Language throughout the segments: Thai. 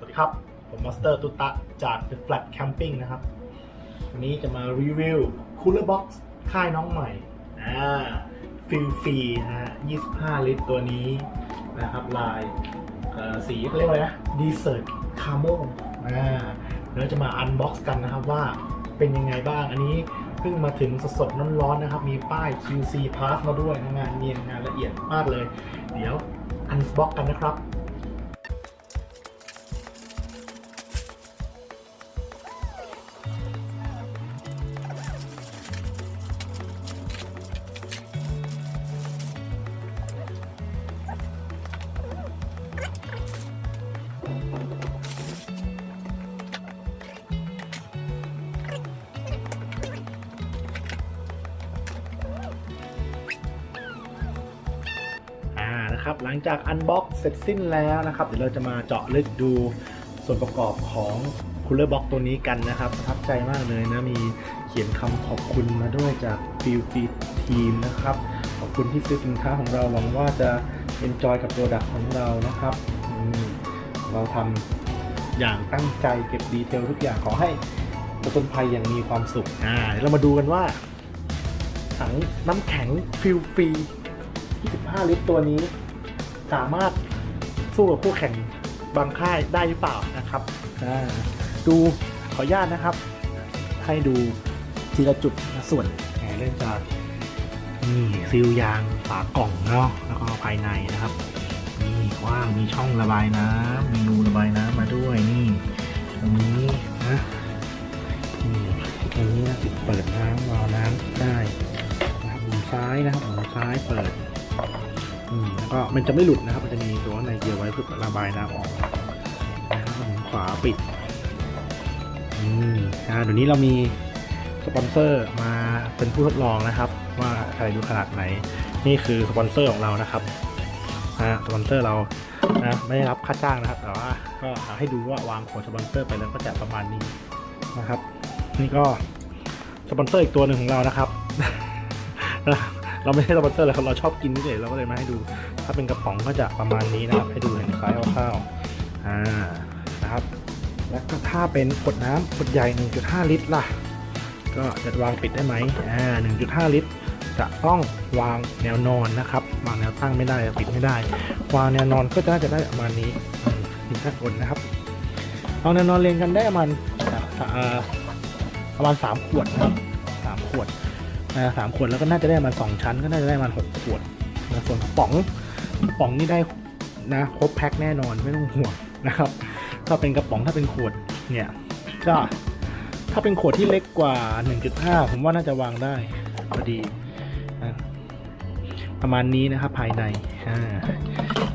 สวัสดีครับ ผมมาสเตอร์ตุตะจาก The Flat Camping นะครับ วันนี้จะมารีวิว Cooler Box ค่ายน้องใหม่อ่าฟิลฟรีนะฮะ 25 ลิตรตัวนี้นะครับ ลายสีเขาเรียกว่าอะไรนะ Desert Camo อ่าเดี๋ยวจะมาอันบ็อกซ์กันนะครับว่าเป็นยังไงบ้าง อันนี้เพิ่งมาถึงสดๆร้อนๆนะครับ มีป้าย QC Pass มาด้วยงานเนียนงานละเอียดมากเลย เดี๋ยวอันบ็อกกันนะครับ นะครับ หลังจากอันบ็อกเสร็จสิ้นแล้วนะครับ เดี๋ยวเราจะมาเจาะลึกดูส่วนประกอบของคูลเลอร์บ็อกตัวนี้กันนะครับประทับใจมากเลยนะ มีเขียนคำขอบคุณมาด้วยจากฟิลฟีทีมนะครับ ขอบคุณที่ซื้อสินค้าของเราหวังว่าจะเอนจอยกับโปรดักต์ของเรานะครับ เราทำอย่างตั้งใจเก็บดีเทลทุกอย่างขอให้ประจนภัยอย่างมีความสุขอ่าเรามาดูกันว่าถังน้ำแข็งฟิลฟี25 ลิตรตัวนี้ สามารถสู้กับคู่แข่งบางค่ายได้หรือเปล่านะครับอ่าดูขออนุญาตนะครับ ให้ดูทีละจุดละส่วนแหมเริ่มจากนี่ซีลยางฝากล่องเนาะแล้วก็ภายในนะครับนี่กว้างมีช่องระบายน้ำมีรูระบายน้ำมาด้วยนี่ตรงนี้นะนี่ตรงนี้นะปิดเปิดน้ำวาล์วน้ำได้นะครับหมุนซ้ายนะครับหมุนซ้ายเปิดอืม แล้วก็มันจะไม่หลุดนะครับ มันจะมีตัวในเกียร์ไว้เพื่อระบายน้ำออกนะครับหมุนขวาปิดอืมอ่าเดี๋ยวนี้เรามีสปอนเซอร์มาเป็นผู้ทดลองนะครับ ว่าอะไรดูขนาดไหน นี่คือสปอนเซอร์ของเรานะครับนะสปอนเซอร์เรานะไม่ได้รับค่าจ้างนะครับ แต่ว่าก็ให้ดูว่าวางของสปอนเซอร์ไปแล้วก็จะประมาณนี้นะครับ นี่ก็สปอนเซอร์อีกตัวหนึ่งของเรานะครับนะ เราไม่ใช่สปอนเซอร์เลยครับเราชอบกินเฉยเราก็เลยมาให้ดู ถ้าเป็นกระป๋องก็จะประมาณนี้นะครับ ให้ดูเห็นไซส์คร่าวๆอ่านะครับ แล้วก็ถ้าเป็นขวดน้ำขวดใหญ่ 1.5 ลิตรล่ะ ก็จะวางปิดได้ไหมอ่า1.5 ลิตร จะต้องวางแนวนอนนะครับ วางแนวตั้งไม่ได้ปิดไม่ได้ วางแนวนอนก็จะน่าจะได้ประมาณนี้อืมถึงขั้นบนนะครับวางแนวนอนเรียงกันได้ประมาณประมาณ3ขวดนะครับสามขวด นะสามขวดแล้วก็น่าจะได้มาสองชั้นก็น่าจะได้มาหกขวดนะส่วนกระป๋องกระป๋องนี่ได้นะครบแพ็คแน่นอนไม่ต้องห่วงนะครับ ถ้าเป็นกระป๋องถ้าเป็นขวดเนี่ยก็ถ้าเป็นขวดที่เล็กกว่า 1.5 ผมว่าน่าจะวางได้พอดีนะประมาณนี้นะครับภายในอ่า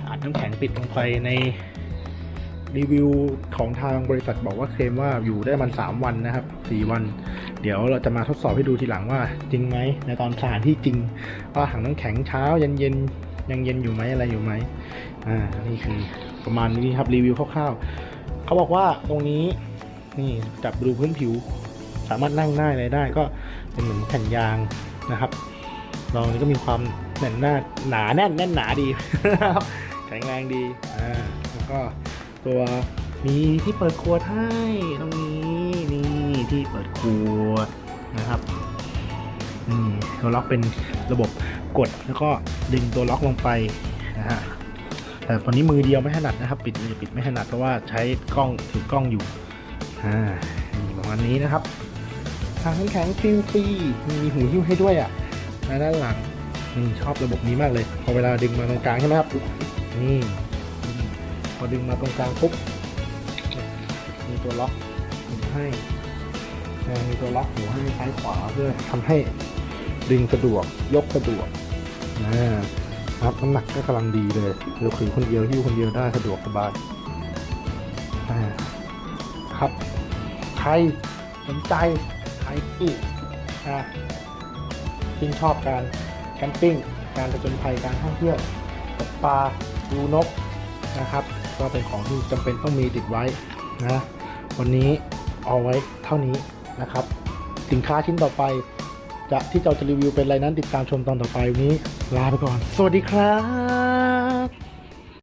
อัดน้ำแข็งปิดลงไปใน รีวิวของทางบริษัทบอกว่าเคลมว่าอยู่ได้มัน 3 วันนะครับ 4 วัน เดี๋ยวเราจะมาทดสอบให้ดูทีหลังว่า จริงไหมในตอนสถานที่จริง ว่าถังน้ำแข็งเช้าเย็นเย็นยังเย็นอยู่ไหมอะไรอยู่ไหมอ่านี่คือประมาณนี้ครับรีวิวคร่าวๆเขาบอกว่าตรงนี้นี่จับดูพื้นผิว สามารถนั่งได้อะไรได้ก็เป็นเหมือนแผ่นยางนะครับลองนี้ก็มีความแน่นหน้าหนาแน่นแน่นหนาดีแข็งแรงดีอ่าแล้วก็ ตัวมีที่เปิดขวให้ตรงนี้นี่ที่เปิดขวนะครับนี่ตัวล็อกเป็นระบบกดแล้วก็ดึงตัวล็อกลงไปนะฮะแต่ตอนนี้มือเดียวไม่ถนัดนะครับ ปิดมือปิดไม่ถนัดเพราะว่าใช้กล้องถือกล้องอยู่อ่าประมาณนี้นะครับทางน้ำแข็งฟิลฟรีมีหูหิ้วให้ด้วยอะและด้านหลังอชอบระบบนี้มากเลยพอเวลาดึงมาตรงกลางใช่ไหมครับนี่ อดึงมาตรงกลางปุ๊บมีตัวล็อกหูให้มีตัวล็อกหูให้ซ้ายขวาเพื่อทำให้ดึงสะดวกยกสะดวกนะครับน้ำหนักก็กำลังดีเลยเราถือคนเดียวหิ้วคนเดียวได้สะดวกสบายครับ ใครสนใจใครที่อ่าชื่ชอบการแคมปิ้งการผจญภัยการท่องเที่ยวตกปลาดูนกนะครับ ก็เป็นของที่จำเป็นต้องมีติดไว้นะวันนี้เอาไว้เท่านี้นะครับ สินค้าชิ้นต่อไปจะที่เราจะรีวิวเป็นอะไรนั้นติดตามชมตอนต่อไปวันนี้ลาไปก่อน สวัสดีครับ